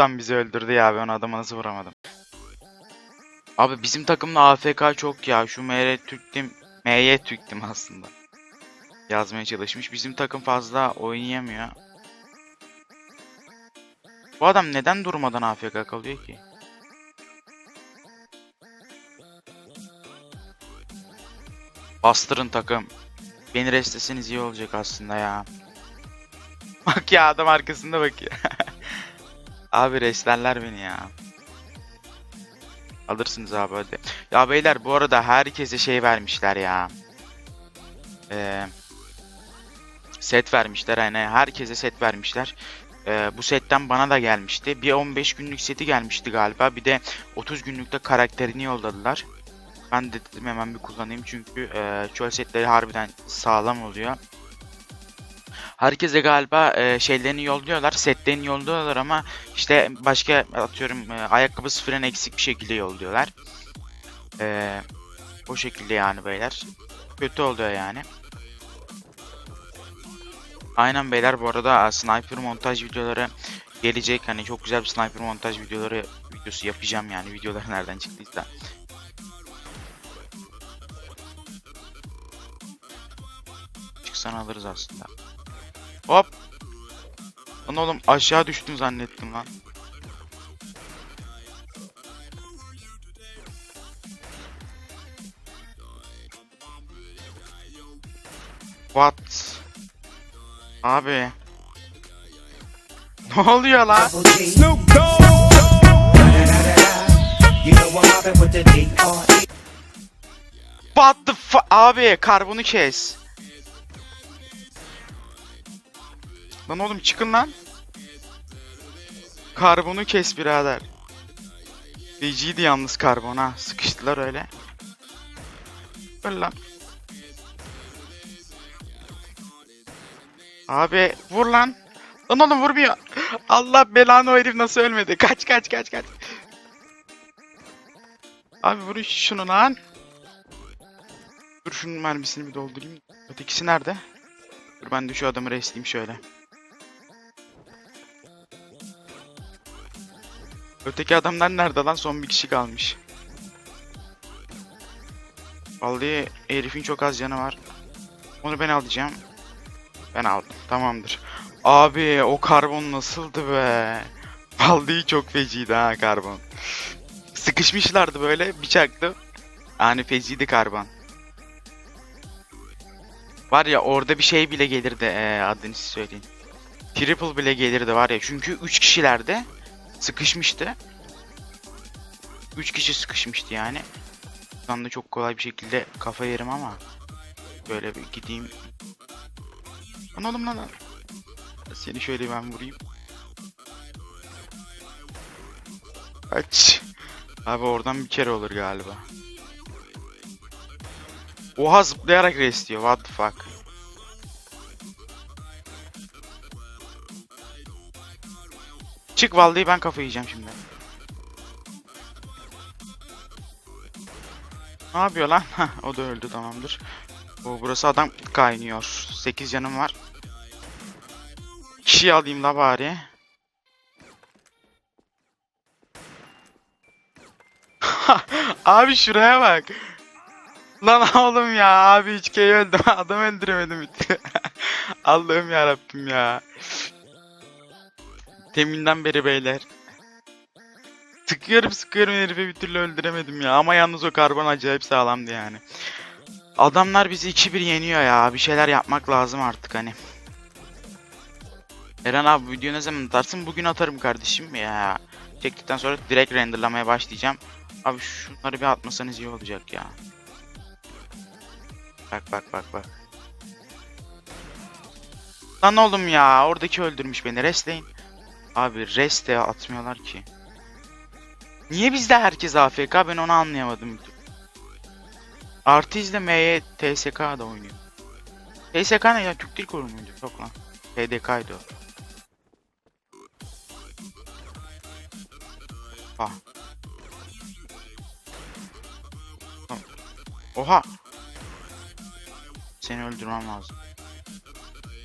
Q'dan bizi öldürdü ya ben adamı nasıl vuramadım. Abi bizim takımda AFK çok ya. Şu MR Türk'tim. MY Türk'tim aslında. Yazmaya çalışmış. Bizim takım fazla oynayamıyor. Bu adam neden durmadan AFK kalıyor ki? Bastırın takım. Beni restleseniz iyi olacak aslında ya. Bak ya adam arkasında bak ya. Abi restlerler beni ya. Alırsınız abi hadi. Ya beyler bu arada herkese şey vermişler ya. Ee, set vermişler hani herkese set vermişler. Ee, bu setten bana da gelmişti. Bir 15 günlük seti gelmişti galiba. Bir de 30 günlükte karakterini yolladılar. Ben de dedim hemen bir kullanayım çünkü e, çöl setleri harbiden sağlam oluyor. Herkese galiba e, şeylerini yolluyorlar, setlerini yolluyorlar ama işte başka atıyorum e, ayakkabısı falan eksik bir şekilde yolluyorlar. E, o şekilde yani beyler. Kötü oluyor yani. Aynen beyler bu arada sniper montaj videoları gelecek. Hani çok güzel bir sniper montaj videoları videosu yapacağım yani videolar nereden çıktıysa. Çıksan alırız aslında. Hop. Lan oğlum aşağı düştüm zannettim lan. What? Abi. Ne oluyor lan? Snoop Dogg. What the fu- Abi karbonu kes. Lan oğlum çıkın lan. Karbonu kes birader. Feciydi yalnız karbon ha. Sıkıştılar öyle. Öl lan. Abi vur lan. Lan oğlum vurmuyor. Allah belanı o herif nasıl ölmedi. Kaç kaç kaç kaç. Abi vurun şunu lan. Dur şunun mermisini bir doldurayım. Ötekisi nerede? Dur ben de şu adamı restleyeyim şöyle. Öteki adamlar nerede lan? Son bir kişi kalmış. Vallahi herifin çok az canı var. Onu ben alacağım. Ben aldım. Tamamdır. Abi o karbon nasıldı be? Vallahi çok feciydi ha karbon. Sıkışmışlardı böyle bıçaklı. Yani feciydi karbon. Var ya orada bir şey bile gelirdi ee, adını size söyleyeyim. Triple bile gelirdi var ya çünkü 3 kişilerde sıkışmıştı. 3 kişi sıkışmıştı yani. Ben de çok kolay bir şekilde kafa yerim ama böyle bir gideyim. Lan oğlum lan. Seni şöyle ben vurayım. Aç. Abi oradan bir kere olur galiba. Oha zıplayarak restliyor. What the fuck. Çık vallahi ben kafayı yiyeceğim şimdi. Ne yapıyor lan? O da öldü tamamdır. O burası adam kaynıyor. 8 canım var. Kişi alayım la bari. Abi şuraya bak. Lan oğlum ya abi hiç öldüm. Adam öldüremedim. Allah'ım ya Rabbim ya. Teminden beri beyler. Sıkıyorum sıkıyorum herifi bir türlü öldüremedim ya. Ama yalnız o karbon acayip sağlamdı yani. Adamlar bizi 2-1 yeniyor ya. Bir şeyler yapmak lazım artık hani. Eren abi bu videoyu ne zaman atarsın? Bugün atarım kardeşim ya. Çektikten sonra direkt renderlamaya başlayacağım. Abi şunları bir atmasanız iyi olacak ya. Bak bak bak bak. Lan oğlum ya oradaki öldürmüş beni restleyin. Abi reste atmıyorlar ki. Niye bizde herkes AFK ben onu anlayamadım. Artı izlemeye TSK da oynuyor. TSK ne ya Türk Dil Kurumu muydu? Yok lan. TDK'ydı o. Ah. Oha. Seni öldürmem lazım.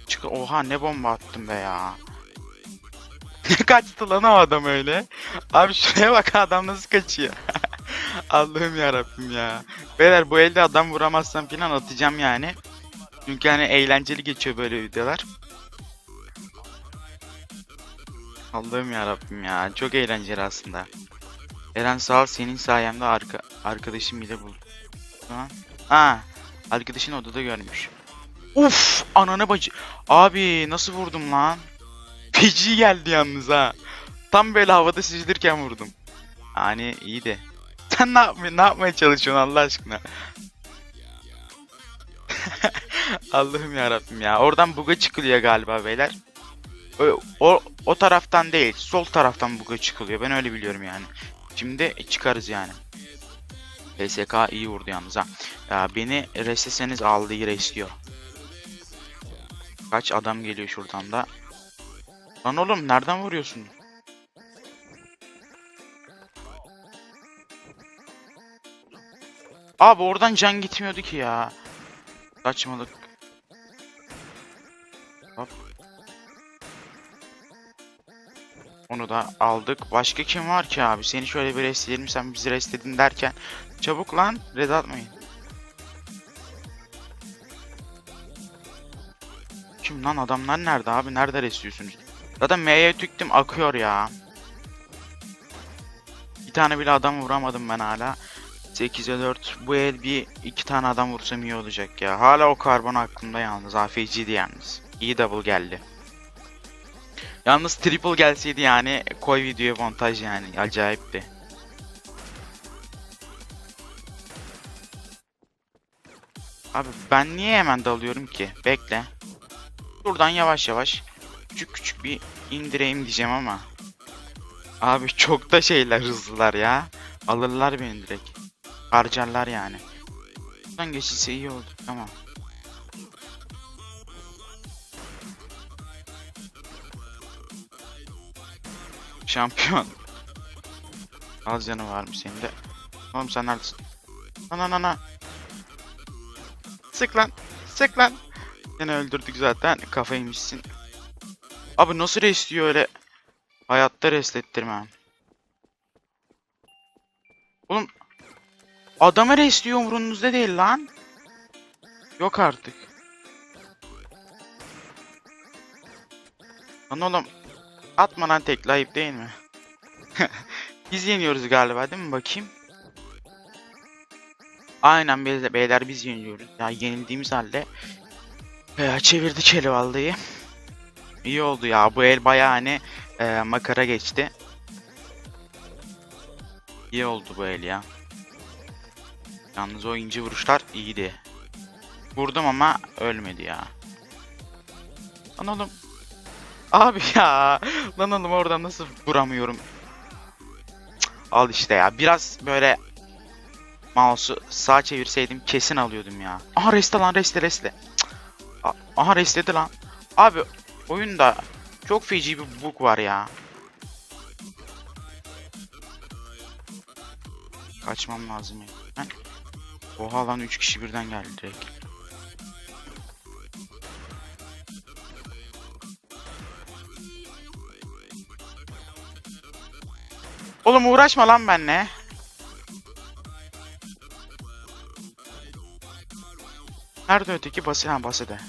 Çık oha ne bomba attım be ya. Kaç. bastı lan o adam öyle. Abi şuraya bak adam nasıl kaçıyor. Allah'ım ya Rabbim ya. Beyler bu elde adam vuramazsam falan atacağım yani. Çünkü hani eğlenceli geçiyor böyle videolar. Allah'ım ya Rabbim ya. Çok eğlenceli aslında. Eren sağ ol senin sayemde arka arkadaşım bile buldu. Ha, arkadaşın odada görmüş. Uf, ananı bacı. Abi nasıl vurdum lan? Feci geldi yalnız ha. Tam böyle havada süzülürken vurdum. Yani iyi de. Sen ne yapmaya, ne yapmaya çalışıyorsun Allah aşkına? Allah'ım ya Rabbim ya. Oradan buga çıkılıyor galiba beyler. O, o, o taraftan değil, sol taraftan buga çıkılıyor. Ben öyle biliyorum yani. Şimdi çıkarız yani. PSK iyi vurdu yalnız ha. Ya beni restleseniz aldığı restliyor. Kaç adam geliyor şuradan da. Lan oğlum nereden vuruyorsun? Abi oradan can gitmiyordu ki ya. Saçmalık. Hop. Onu da aldık. Başka kim var ki abi? Seni şöyle bir restleyelim sen bizi restledin derken. Çabuk lan red atmayın. Kim lan adamlar nerede abi? Nerede restliyorsunuz? Zaten M'ye tüktüm akıyor ya. Bir tane bile adam vuramadım ben hala. 8'e 4. Bu el bir iki tane adam vursam iyi olacak ya. Hala o karbon aklımda yalnız. AFC'di yalnız. İyi double geldi. Yalnız triple gelseydi yani koy videoya montaj yani. Acayipti. Abi ben niye hemen dalıyorum ki? Bekle. Buradan yavaş yavaş küçük küçük bir indireyim diyeceğim ama. Abi çok da şeyler hızlılar ya. Alırlar beni direkt. Harcarlar yani. Buradan geçilse iyi oldu. Tamam. Şampiyon. Az canı var mı senin de? Oğlum sen neredesin? Ana ana. Sık lan. Sık lan. Seni öldürdük zaten. Kafayı yemişsin. Abi nasıl restliyor öyle? Hayatta restlettirmem. Oğlum adamı restliyor umurunuzda değil lan. Yok artık. Lan oğlum atma lan tekli ayıp değil mi? biz yeniyoruz galiba değil mi bakayım? Aynen beyler, beyler biz yeniyoruz. Ya yenildiğimiz halde ya, çevirdik eli vallahi. İyi oldu ya bu el bayağı hani e, makara geçti. İyi oldu bu el ya. Yalnız o ince vuruşlar iyiydi. Vurdum ama ölmedi ya. Lan oğlum. Abi ya. Lan oğlum oradan nasıl vuramıyorum. Al işte ya. Biraz böyle mouse'u sağa çevirseydim kesin alıyordum ya. Aha reste lan reste reste. Cık. Aha restledi lan. Abi oyunda çok feci bir bug var ya. Kaçmam lazım ya. Ben... Oha lan 3 kişi birden geldi direkt. Oğlum uğraşma lan benle. Nerede öteki bası? Ha basede.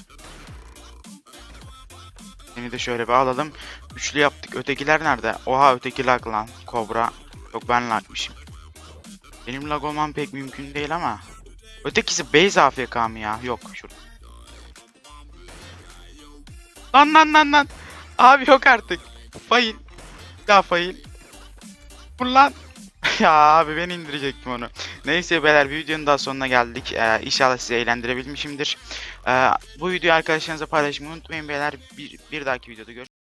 Seni de şöyle bir alalım. Üçlü yaptık. Ötekiler nerede? Oha öteki lag lan. Kobra. Yok ben lagmışım. Benim lag olmam pek mümkün değil ama. Ötekisi base AFK mı ya? Yok şurada. Lan lan lan lan. Abi yok artık. Fail. Daha fail. Vur lan. ya abi ben indirecektim onu. Neyse beyler bir videonun daha sonuna geldik. Ee, inşallah sizi eğlendirebilmişimdir. Ee, bu videoyu arkadaşlarınızla paylaşmayı unutmayın beyler. Bir, bir dahaki videoda görüşmek